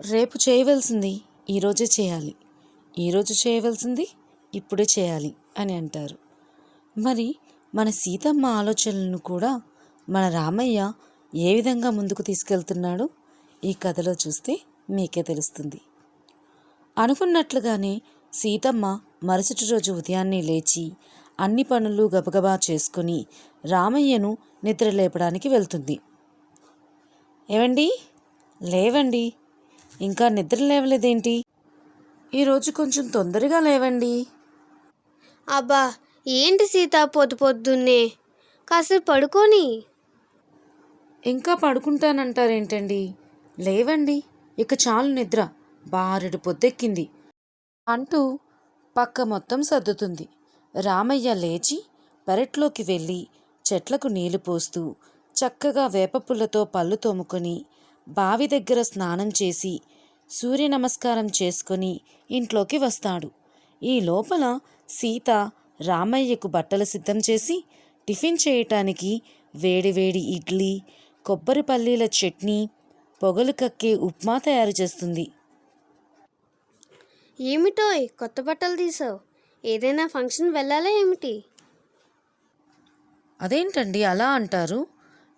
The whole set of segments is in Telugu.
రేపు చేయవలసింది ఈరోజే చేయాలి. ఈరోజు చేయవలసింది ఇప్పుడే చేయాలి అని అంటారు. మరి మన సీతమ్మ ఆలోచనలను కూడా మన రామయ్య ఏ విధంగా ముందుకు తీసుకెళ్తున్నాడో ఈ కథలో చూస్తే మీకే తెలుస్తుంది. అనుకున్నట్లుగానే సీతమ్మ మరుసటి రోజు ఉదయాన్నే లేచి అన్ని పనులు గబగబా చేసుకుని రామయ్యను నిద్ర లేపడానికి వెళ్తుంది. ఏవండి? లేవండి? ఇంకా నిద్ర లేవలేదేంటి? ఈరోజు కొంచెం తొందరగా లేవండి. అబ్బా ఏంటి సీత పొద్దు పొద్దున్నే? కాసేపు పడుకొని? ఇంకా పడుకుంటానంటారేంటండి? లేవండి ఇక చాలు నిద్ర. బారెడు పొద్దెక్కింది. అంటూ పక్క మొత్తం సర్దుతుంది. రామయ్య లేచి పెరట్లోకి వెళ్ళి చెట్లకు నీళ్ళు పోస్తూ చక్కగా వేపపుల్లతో పళ్ళు తోముకొని బావి దగ్గర స్నానం చేసి సూర్య నమస్కారం చేసుకొని ఇంట్లోకి వస్తాడు. ఈ లోపల సీత రామయ్యకు బట్టలు సిద్ధం చేసి టిఫిన్ చేయటానికి వేడివేడి ఇడ్లీ కొబ్బరి పల్లీల చట్నీ పొగలు కక్కే ఉప్మా తయారు చేస్తుంది. ఏమిటోయ్ కొత్త బట్టలు తీసావు. ఏదైనా ఫంక్షన్ వెళ్ళాలా ఏమిటి? అదేంటండి అలా అంటారు?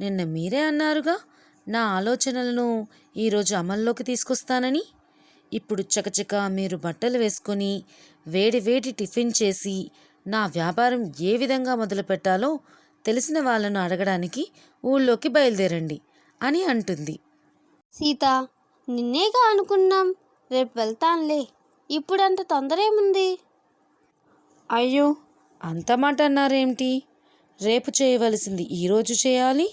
నిన్న మీరే అన్నారుగా? నా ఆలోచనలను ఈరోజు అమల్లోకి తీసుకొస్తానని? ఇప్పుడు చకచక మీరు బట్టలు వేసుకొని వేడి వేడి టిఫిన్ చేసి నా వ్యాపారం ఏ విధంగా మొదలు పెట్టాలో తెలిసిన వాళ్ళను అడగడానికి ఊళ్ళోకి బయలుదేరండి అని అంటుంది. సీత నిన్నేగా అనుకున్నాం రేపు వెళ్తానులే. ఇప్పుడు అంత తొందర ఏముంది అయ్యో అంత మాట అన్నారేమిటి? రేపు చేయవలసింది ఈరోజు చేయాలి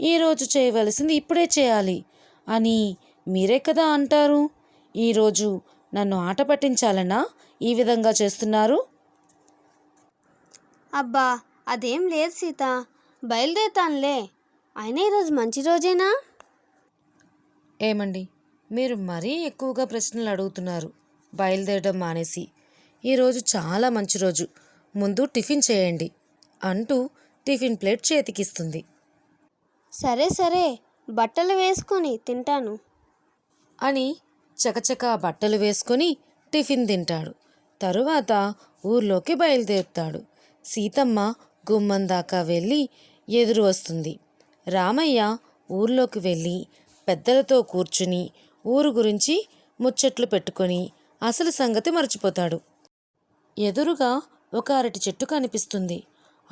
ఈరోజు చేయవలసింది ఇప్పుడే చేయాలి అని మీరే కదా అంటారు. ఈరోజు నన్ను ఆట పట్టించాలనా? ఈ విధంగా చేస్తున్నారు? అబ్బా అదేం లేదు సీత. బయలుదేరుతానులే. అయినా ఈరోజు మంచి రోజేనా? ఏమండి మీరు మరీ ఎక్కువగా ప్రశ్నలు అడుగుతున్నారు. బయలుదేరడం మానేసి. ఈరోజు చాలా మంచి రోజు. ముందు టిఫిన్ చేయండి అంటూ టిఫిన్ ప్లేట్ చేతికిస్తుంది. సరే సరే బట్టలు వేసుకొని తింటాను. అని చకచక బట్టలు వేసుకొని టిఫిన్ తింటాడు. తరువాత ఊర్లోకి బయలుదేరుతాడు. సీతమ్మ గుమ్మం దాకా వెళ్ళి ఎదురు వస్తుంది. రామయ్య ఊర్లోకి వెళ్ళి పెద్దలతో కూర్చుని ఊరు గురించి ముచ్చట్లు పెట్టుకొని అసలు సంగతి మర్చిపోతాడు. ఎదురుగా ఒక అరటి చెట్టు కనిపిస్తుంది.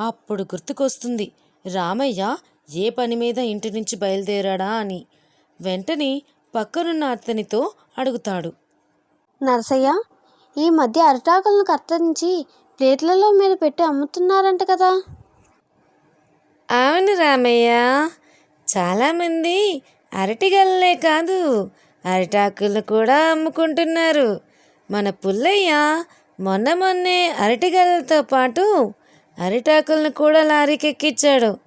అప్పుడు గుర్తుకొస్తుంది రామయ్య ఏ పని మీద ఇంటి నుంచి బయలుదేరాడా అని వెంటనే పక్కనున్న అతనితో అడుగుతాడు. నరసయ్య ఈ మధ్య అరిటాకులను కత్తిరించి ప్లేట్లలో మీద పెట్టి అమ్ముతున్నారంట కదా. అవును రామయ్య చాలామంది అరటిగల్లే కాదు అరిటాకులు కూడా అమ్ముకుంటున్నారు. మన పుల్లయ్య మొన్న మొన్నే అరటిగల్లతో పాటు అరిటాకులను కూడా లారీకి ఎక్కించాడు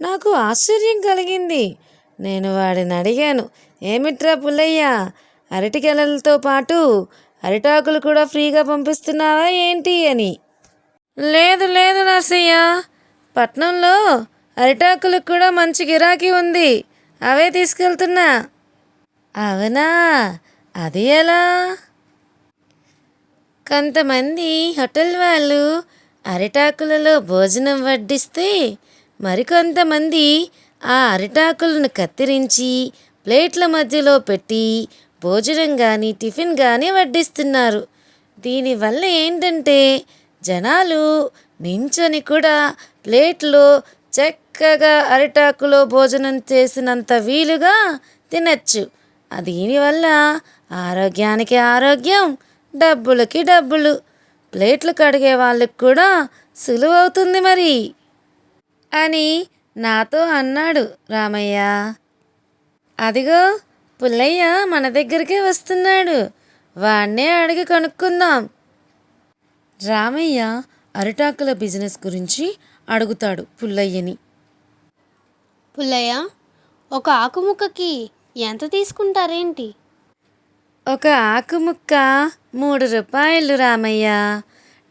నాకు ఆశ్చర్యం కలిగింది. నేను వాడిని అడిగాను ఏమిట్రా పుల్లయ్య అరటికెలలతో పాటు అరిటాకులు కూడా ఫ్రీగా పంపిస్తున్నావా ఏంటి అని? లేదు లేదు నర్సయ్య. పట్నంలో అరిటాకులకు కూడా మంచి గిరాకీ ఉంది. అవే తీసుకెళ్తున్నా. అవునా? అది ఎలా? కొంతమంది హోటల్ వాళ్ళు అరిటాకులలో భోజనం వడ్డిస్తే మరికొంతమంది ఆ అరిటాకులను కత్తిరించి ప్లేట్ల మధ్యలో పెట్టి భోజనం కానీ టిఫిన్ కానీ వడ్డిస్తున్నారు. దీనివల్ల ఏంటంటే జనాలు నించొని కూడా ప్లేట్లో చక్కగా అరిటాకులో భోజనం చేసినంత వీలుగా తినచ్చు. దీనివల్ల ఆరోగ్యానికి ఆరోగ్యం డబ్బులకి డబ్బులు. ప్లేట్లు కడిగే వాళ్ళకి కూడా సులువవుతుంది మరి. అని నాతో అన్నాడు రామయ్య. అదిగో పుల్లయ్య మన దగ్గరికే వస్తున్నాడు. వాణ్ణే అడిగి కనుక్కుందాం. రామయ్య అరిటాకుల బిజినెస్ గురించి అడుగుతాడు పుల్లయ్యని. పుల్లయ్య ఒక ఆకు ముక్కకి ఎంత తీసుకుంటారేంటి? ఒక ఆకు ముక్క మూడు రూపాయలు రామయ్య.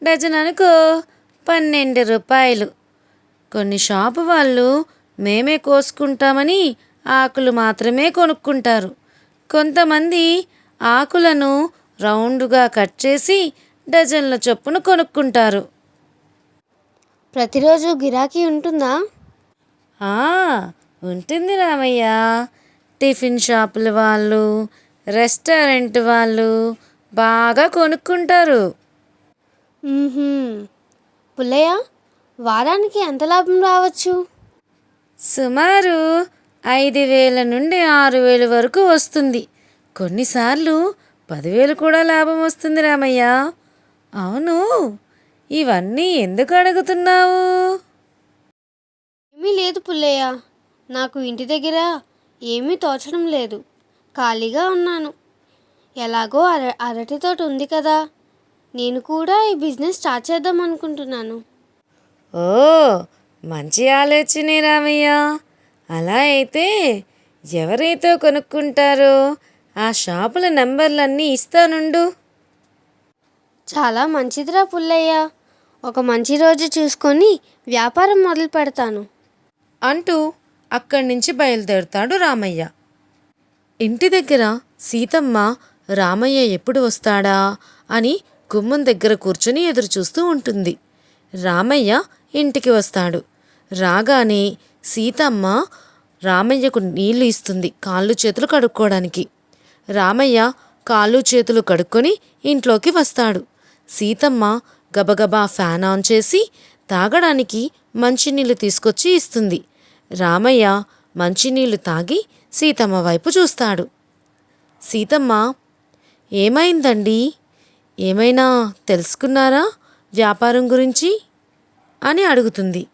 డజన్ అనుకో పన్నెండు రూపాయలు. కొన్ని షాపు వాళ్ళు మేమే కోసుకుంటామని ఆకులు మాత్రమే కొనుక్కుంటారు. కొంతమంది ఆకులను రౌండ్గా కట్ చేసి డజన్ల చొప్పున కొనుక్కుంటారు. ప్రతిరోజు గిరాకీ ఉంటుందా? ఉంటుంది రామయ్య. టిఫిన్ షాపుల వాళ్ళు రెస్టారెంట్ వాళ్ళు బాగా కొనుక్కుంటారు. పుల్లయ్య వారానికి ఎంత లాభం రావచ్చు? సుమారు ఐదు వేల నుండి ఆరు వేలు వరకు వస్తుంది. కొన్నిసార్లు పదివేలు కూడా లాభం వస్తుంది రామయ్య. అవును ఇవన్నీ ఎందుకు అడుగుతున్నావు? ఏమీ లేదు పుల్లయ్య. నాకు ఇంటి దగ్గర ఏమీ తోచడం లేదు. ఖాళీగా ఉన్నాను. ఎలాగో అర అరటి తోట ఉంది కదా. నేను కూడా ఈ బిజినెస్ స్టార్ట్ చేద్దాం అనుకుంటున్నాను. ఓ మంచి ఆలోచనే రామయ్య. అలా అయితే ఎవరైతే కొనుక్కుంటారో ఆ షాపుల నంబర్లన్నీ ఇస్తానుండు. చాలా మంచిదిరా పుల్లయ్య. ఒక మంచి రోజు చూసుకొని వ్యాపారం మొదలు పెడతాను. అంటూ అక్కడి నుంచి బయలుదేరుతాడు రామయ్య. ఇంటి దగ్గర సీతమ్మ రామయ్య ఎప్పుడు వస్తాడా? అని గుమ్మం దగ్గర కూర్చుని ఎదురుచూస్తూ ఉంటుంది. రామయ్య ఇంటికి వస్తాడు. రాగానే సీతమ్మ రామయ్యకు నీళ్ళు ఇస్తుంది కాళ్ళు చేతులు కడుక్కోవడానికి. రామయ్య కాళ్ళు చేతులు కడుక్కొని ఇంట్లోకి వస్తాడు. సీతమ్మ గబగబా ఫ్యాన్ ఆన్ చేసి తాగడానికి మంచినీళ్ళు తీసుకొచ్చి ఇస్తుంది. రామయ్య మంచినీళ్ళు తాగి సీతమ్మ వైపు చూస్తాడు. సీతమ్మ ఏమైందండి? ఏమైనా తెలుసుకున్నారా వ్యాపారం గురించి? అని అడుగుతుంది.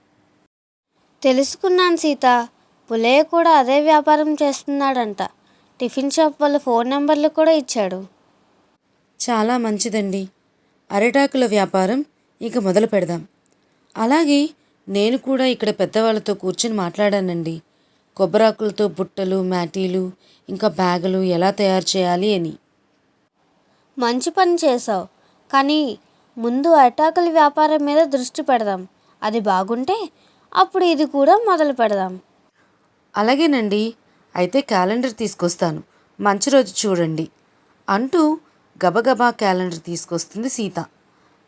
తెలుసుకున్నాను సీత. పుల్లయ్య కూడా అదే వ్యాపారం చేస్తున్నాడంట. టిఫిన్ షాప్ వాళ్ళ ఫోన్ నెంబర్లు కూడా ఇచ్చాడు. చాలా మంచిదండి. అరిటాకుల వ్యాపారం ఇక మొదలు పెడదాం. అలాగే నేను కూడా ఇక్కడ పెద్దవాళ్ళతో కూర్చొని మాట్లాడానండి. కొబ్బరాకులతో బుట్టలు మ్యాటీలు ఇంకా బ్యాగులు ఎలా తయారు చేయాలి అని. మంచి పని చేసావు కానీ ముందు అటాకుల వ్యాపారం మీద దృష్టి పెడదాం. అది బాగుంటే అప్పుడు ఇది కూడా మొదలు పెడదాం. అలాగేనండి. అయితే క్యాలెండర్ తీసుకొస్తాను. మంచి రోజు చూడండి. అంటూ గబగబా క్యాలెండర్ తీసుకొస్తుంది సీత.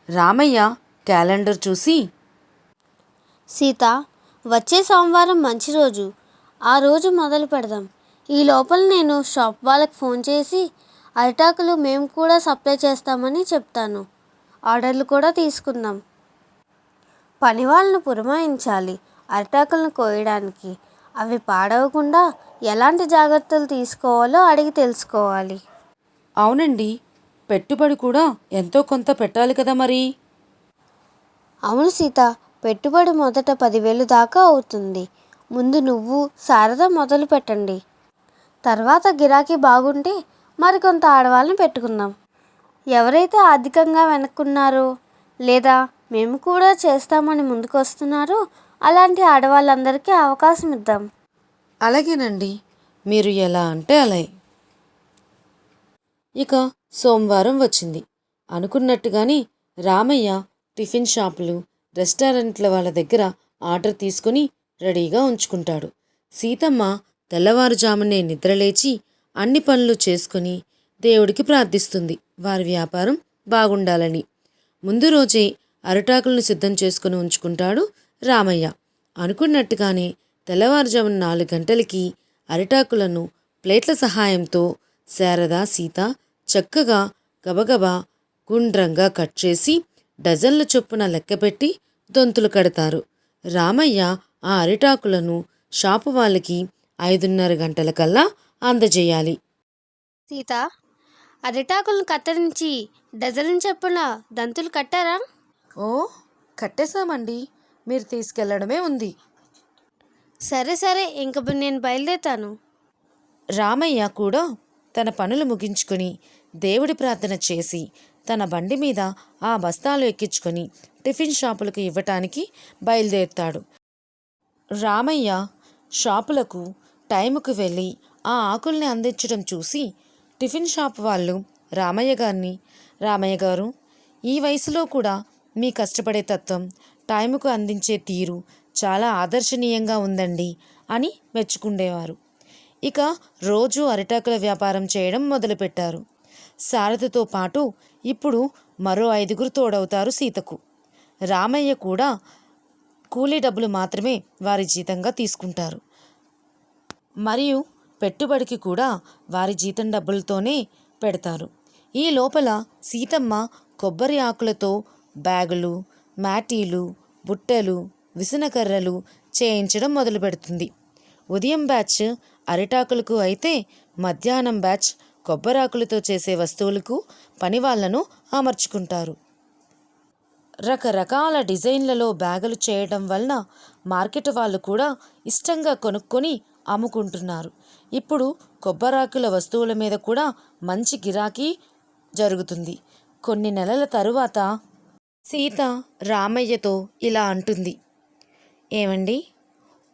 రామయ్య క్యాలెండర్ చూసి సీత వచ్చే సోమవారం మంచి రోజు. ఆ రోజు మొదలు పెడదాం. ఈ లోపల నేను షాప్ వాళ్ళకి ఫోన్ చేసి అరిటాకులు మేము కూడా సప్లై చేస్తామని చెప్తాను. ఆర్డర్లు కూడా తీసుకుందాం. పని వాళ్ళను పురమాయించాలి అరిటాకులను కోయడానికి. అవి పాడవకుండా ఎలాంటి జాగ్రత్తలు తీసుకోవాలో అడిగి తెలుసుకోవాలి. అవునండి పెట్టుబడి కూడా ఎంతో కొంత పెట్టాలి కదా మరి? అవును సీత పెట్టుబడి మొదట పదివేలు దాకా అవుతుంది. ముందు నువ్వు శారద మొదలు పెట్టండి. తర్వాత గిరాకీ బాగుంటే మరికొంత ఆడవాళ్ళని పెట్టుకుందాం. ఎవరైతే ఆర్థికంగా వెనక్కున్నారో లేదా మేము కూడా చేస్తామని ముందుకు వస్తున్నారో అలాంటి ఆడవాళ్ళందరికీ అవకాశం ఇద్దాం. అలాగేనండి. మీరు ఎలా అంటే అలాగే ఇక సోమవారం వచ్చింది. అనుకున్నట్టుగానే రామయ్య టిఫిన్ షాపులు రెస్టారెంట్ల వాళ్ళ దగ్గర ఆర్డర్ తీసుకుని రెడీగా ఉంచుకుంటాడు. సీతమ్మ తెల్లవారుజామునే నిద్రలేచి అన్ని పనులు చేసుకుని దేవుడికి ప్రార్థిస్తుంది. వారి వ్యాపారం బాగుండాలని. ముందు రోజే అరిటాకులను సిద్ధం చేసుకుని ఉంచుకుంటాడు రామయ్య. అనుకున్నట్టుగానే తెల్లవారుజామున నాలుగు గంటలకి అరిటాకులను ప్లేట్ల సహాయంతో శారద సీత చక్కగా గబగబా గుండ్రంగా కట్ చేసి డజన్ల చొప్పున లెక్కపెట్టి దొంతులు కడతారు. రామయ్య ఆ అరిటాకులను షాపు వాళ్ళకి ఐదున్నర గంటలకల్లా అందజేయాలి. సీత అరిటాకులను కత్తిరించి డజన్ చెప్పున దంతులు కట్టారా? ఓ కట్టేశామండి. మీరు తీసుకెళ్ళడమే ఉంది. సరే సరే ఇంక నేను బయలుదేరుతాను. రామయ్య కూడా తన పనులు ముగించుకుని దేవుడి ప్రార్థన చేసి తన బండి మీద ఆ బస్తాలు ఎక్కించుకొని టిఫిన్ షాపులకు ఇవ్వటానికి బయలుదేరుతాడు. రామయ్య షాపులకు టైముకు వెళ్ళి ఆ ఆకుల్ని అందించడం చూసి టిఫిన్ షాప్ వాళ్ళు రామయ్య గారిని రామయ్య గారు ఈ వయసులో కూడా మీ కష్టపడే తత్వం టైముకు అందించే తీరు చాలా ఆదర్శనీయంగా ఉందండి అని మెచ్చుకుండేవారు. ఇక రోజు అరిటాకుల వ్యాపారం చేయడం మొదలుపెట్టారు. శారదతో పాటు ఇప్పుడు మరో ఐదుగురు తోడవుతారు సీతకు. రామయ్య కూడా కూలీ డబ్బులు మాత్రమే వారి జీతంగా తీసుకుంటారు. మరియు పెట్టుబడికి కూడా వారి జీతం డబ్బులతోనే పెడతారు. ఈ లోపల సీతమ్మ కొబ్బరి ఆకులతో బ్యాగులు మ్యాటీలు బుట్టెలు విసనకర్రలు చేయించడం మొదలు పెడుతుంది. ఉదయం బ్యాచ్ అరిటాకులకు అయితే మధ్యాహ్నం బ్యాచ్ కొబ్బరాకులతో చేసే వస్తువులకు పనివాళ్ళను అమర్చుకుంటారు. రకరకాల డిజైన్లలో బ్యాగులు చేయడం వలన మార్కెట్ వాళ్ళు కూడా ఇష్టంగా కొనుక్కొని అమ్ముకుంటున్నారు. ఇప్పుడు కొబ్బరాకుల వస్తువుల మీద కూడా మంచి గిరాకీ జరుగుతుంది. కొన్ని నెలల తరువాత సీత రామయ్యతో ఇలా అంటుంది. ఏమండి?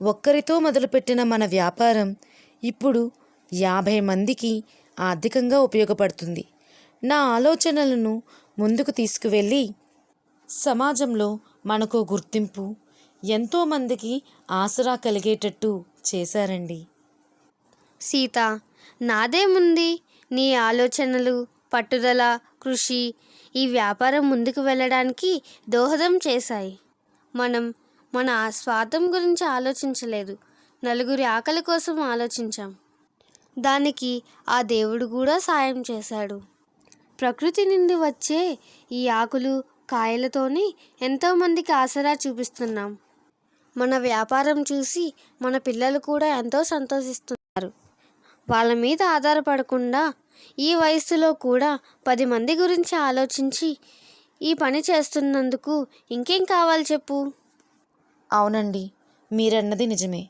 ఒక్కరితో మొదలుపెట్టిన మన వ్యాపారం ఇప్పుడు యాభై మందికి ఆర్థికంగా ఉపయోగపడుతుంది. నా ఆలోచనలను ముందుకు తీసుకువెళ్ళి సమాజంలో మనకు గుర్తింపు ఎంతోమందికి ఆసరా కలిగేటట్టు చేశారండి. సీత నాదేముంది? నీ ఆలోచనలు పట్టుదల కృషి ఈ వ్యాపారం ముందుకు వెళ్ళడానికి దోహదం చేశాయి. మనం మన స్వార్థం గురించి ఆలోచించలేదు. నలుగురి ఆకలి కోసం ఆలోచించాం. దానికి ఆ దేవుడు కూడా సాయం చేశాడు. ప్రకృతి నుండి వచ్చే ఈ ఆకులు కాయలతోనే ఎంతోమందికి ఆసరా చూపిస్తున్నాం. మన వ్యాపారం చూసి మన పిల్లలు కూడా ఎంతో సంతోషిస్తున్నారు. వాళ్ళ మీద ఆధారపడకుండా ఈ వయసులో కూడా పది మంది గురించి ఆలోచించి ఈ పని చేస్తున్నందుకు ఇంకేం కావాలి చెప్పు? అవునండి మీరన్నది నిజమే.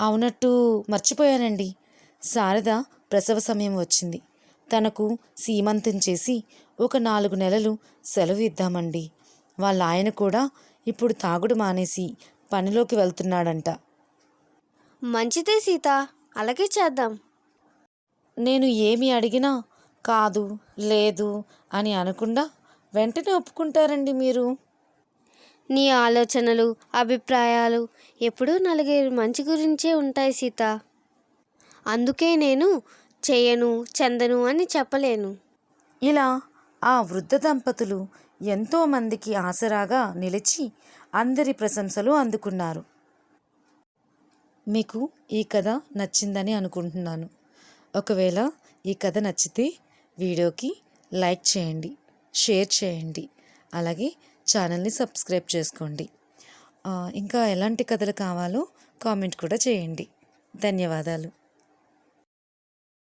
అవునట్టు మర్చిపోయానండి. శారద ప్రసవ సమయం వచ్చింది. తనకు సీమంతం చేసి ఒక నాలుగు నెలలు సెలవు ఇద్దామండి. వాళ్ళ ఆయన కూడా ఇప్పుడు తాగుడు మానేసి పనిలోకి వెళ్తున్నాడంట. మంచిదే సీత అలాగే చేద్దాం. నేను ఏమి అడిగినా కాదు లేదు అని అనకుండా వెంటనే ఒప్పుకుంటారండి మీరు. నీ ఆలోచనలు అభిప్రాయాలు ఎప్పుడూ నలుగురి మంచి గురించే ఉంటాయి సీత. అందుకే నేను చేయను చెందను అని చెప్పలేను. ఇలా ఆ వృద్ధ దంపతులు ఎంతోమందికి ఆసరాగా నిలిచి అందరి ప్రశంసలు అందుకున్నారు. మీకు ఈ కథ నచ్చిందని అనుకుంటున్నాను. ఒకవేళ ఈ కథ నచ్చితే వీడియోకి లైక్ చేయండి షేర్ చేయండి అలాగే ఛానల్ని సబ్స్క్రైబ్ చేసుకోండి. ఇంకా ఎలాంటి కథలు కావాలో కామెంట్ కూడా చేయండి. ధన్యవాదాలు.